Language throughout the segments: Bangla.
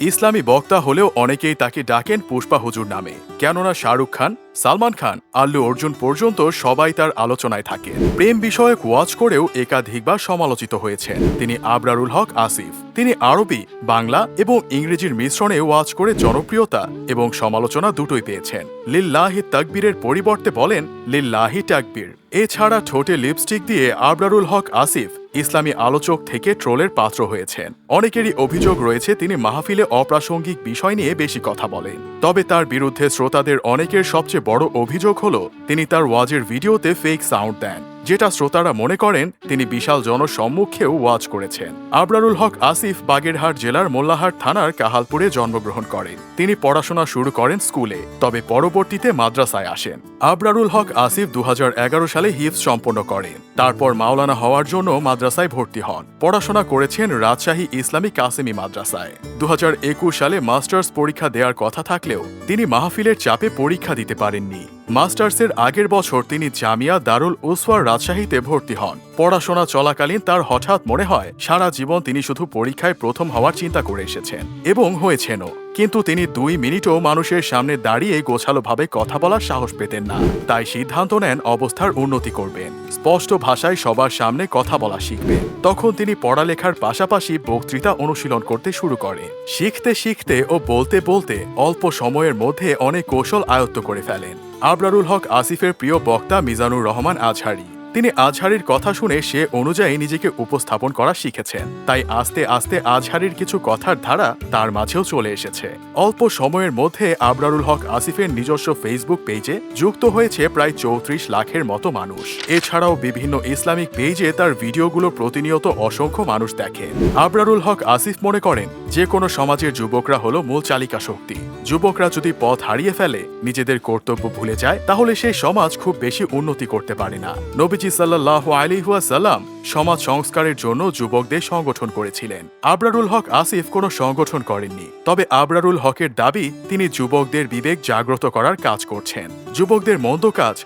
ইসলামী বক্তা হলেও অনেকেই তাকে ডাকেন পুষ্পা হুজুর নামে। কেননা শাহরুখ খান সালমান খান, আল্লু অর্জুন পর্যন্ত সবাই তার আলোচনায় থাকে। প্রেম বিষয়ক ওয়াচ করেও একাধিকবার সমালোচিত হয়েছেন। তিনি আবরারুল হক, আসিফ। তিনি আরবি, বাংলা এবং ইংরেজির মিশ্রণে ওয়াচ করে জনপ্রিয়তা এবং সমালোচনা দুটোই পেয়েছেন। লিল্লাহি তাকবীরের পরিবর্তে বলেন, লিল্লাহি তাকবীর। এছাড়া ঠোঁটে লিপস্টিক দিয়ে আবরারুল হক, আসিফ, ইসলামী আলোচক থেকে ট্রোলের পাত্র হয়েছেন। অনেকেরই অভিযোগ রয়েছে, তিনি মাহফিলে অপ্রাসঙ্গিক বিষয় নিয়ে বেশি কথা বলেন। তবে তার বিরুদ্ধে শ্রোতাদের অনেকের সবচেয়ে বড় অভিযোগ হলো তিনি তার ওয়াজের ভিডিওতে ফেক সাউন্ড দেন। যেটা শ্রোতারা মনে করেন তিনি বিশাল জনসম্মুখেও ওয়াজ করেছেন। আবরারুল হক আসিফ বাগেরহাট জেলার মোল্লাহাট থানার কাহালপুরে জন্মগ্রহণ করেন। তিনি পড়াশোনা শুরু করেন স্কুলে, তবে পরবর্তীতে মাদ্রাসায় আসেন। আবরারুল হক আসিফ দু হাজার এগারো সালে হিফজ সম্পন্ন করেন। তারপর মাওলানা হওয়ার জন্য মাদ্রাসায় ভর্তি হন। পড়াশোনা করেছেন রাজশাহী ইসলামী কাসেমি মাদ্রাসায়। দু হাজার একুশ সালে মাস্টার্স পরীক্ষা দেওয়ার কথা থাকলেও তিনি মাহফিলের চাপে পরীক্ষা দিতে পারেননি। মাস্টার্সের আগের বছর তিনি জামিয়া দারুল উসওয়ার রাজশাহীতে ভর্তি হন। পড়াশোনা চলাকালীন তার হঠাৎ মনে হয়, সারা জীবন তিনি শুধু পরীক্ষায় প্রথম হওয়ার চিন্তা করে এসেছেন এবং হয়েছেনও। কিন্তু তিনি দুই মিনিটও মানুষের সামনে দাঁড়িয়ে গোছালোভাবে কথা বলার সাহস পেতেন না। তাই সিদ্ধান্ত নেন অবস্থার উন্নতি করবেন। স্পষ্ট ভাষায় সবার সামনে কথা বলা শিখবেন তখন তিনি পড়ালেখার পাশাপাশি বক্তৃতা অনুশীলন করতে শুরু করে। শিখতে শিখতে ও বলতে বলতে অল্প সময়ের মধ্যে অনেক কৌশল আয়ত্ত করে ফেলেন। আবরারুল হক আসিফের প্রিয় বক্তা মিজানুর রহমান আজহারি। তিনি আজহারির কথা শুনে সে অনুযায়ী নিজেকে উপস্থাপন করা শিখেছেন। তাই আস্তে আস্তে আজহারির কিছু কথার ধারা তার মাঝেও চলে এসেছে। অল্প সময়ের মধ্যে আবরারুল হক আসিফের নিজস্ব ফেসবুক পেজে যুক্ত হয়েছে প্রায় চৌত্রিশ লাখের মতো মানুষ। এছাড়াও বিভিন্ন ইসলামিক পেজে তার ভিডিওগুলো প্রতিনিয়ত অসংখ্য মানুষ দেখেন আবরারুল হক আসিফ মনে করেন, যে কোনো সমাজের যুবকরা হলো মূল চালিকা শক্তি। যুবকরা যদি পথ হারিয়ে ফেলে, নিজেদের কর্তব্য ভুলে যায়, তাহলে সেই সমাজ খুব বেশি উন্নতি করতে পারে না। নবীজি সাল্লাহ আলিহাসাল্লাম সমাজ সংস্কারের জন্য যুবকদের সংগঠন করেছিলেন। আবরারুল হক আসিফ কোনো সংগঠন করেননি। তবে আবরারুল হকের দাবি, তিনি যুবকদের বিবেক জাগ্রত করার কাজ করছেন। যুবকদের মন্দ কাজ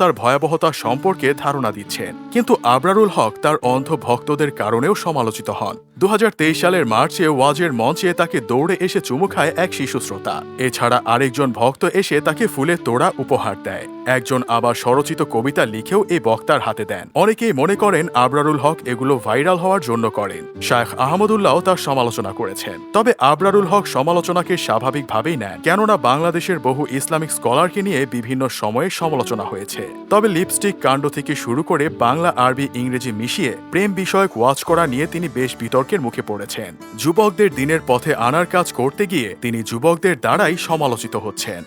তার ভয়াবহতা সম্পর্কে ধারণা দিচ্ছেন। কিন্তু আবরারুল হক তার অন্ধ ভক্তদের কারণেও সমালোচিত হন। দু হাজার তেইশ সালের মার্চে ওয়াজের মঞ্চে তাকে দৌড়ে এসে চুমু খায় এক শিশু শ্রোতা এছাড়া আরেকজন ভক্ত এসে তাকে ফুলের তোড়া উপহার দেয়। একজন আবার স্বরচিত কবিতা লিখেও এই বক্তার হাতে দেন। অনেকেই মনে করেন আবরারুল হক এগুলো ভাইরাল হওয়ার জন্য করেন। শায়েখ আহমদুল্লাহ তার সমালোচনা করেছেন। তবে আবরারুল হক সমালোচনাকে স্বাভাবিকভাবেই নেন। কেননা বাংলাদেশের বহু ইসলামিক স্কলারকে নিয়ে বিভিন্ন সময়ে সমালোচনা হয়েছে। তবে লিপস্টিক কাণ্ড থেকে শুরু করে বাংলা, আরবি, ইংরেজি মিশিয়ে প্রেম বিষয়ক ওয়াচ করা নিয়ে তিনি বেশ বিতর্কের মুখে পড়েছেন। যুবকদের দিনের পথে আনার কাজ করতে গিয়ে তিনি যুবকদের দ্বারাই সমালোচিত হচ্ছেন।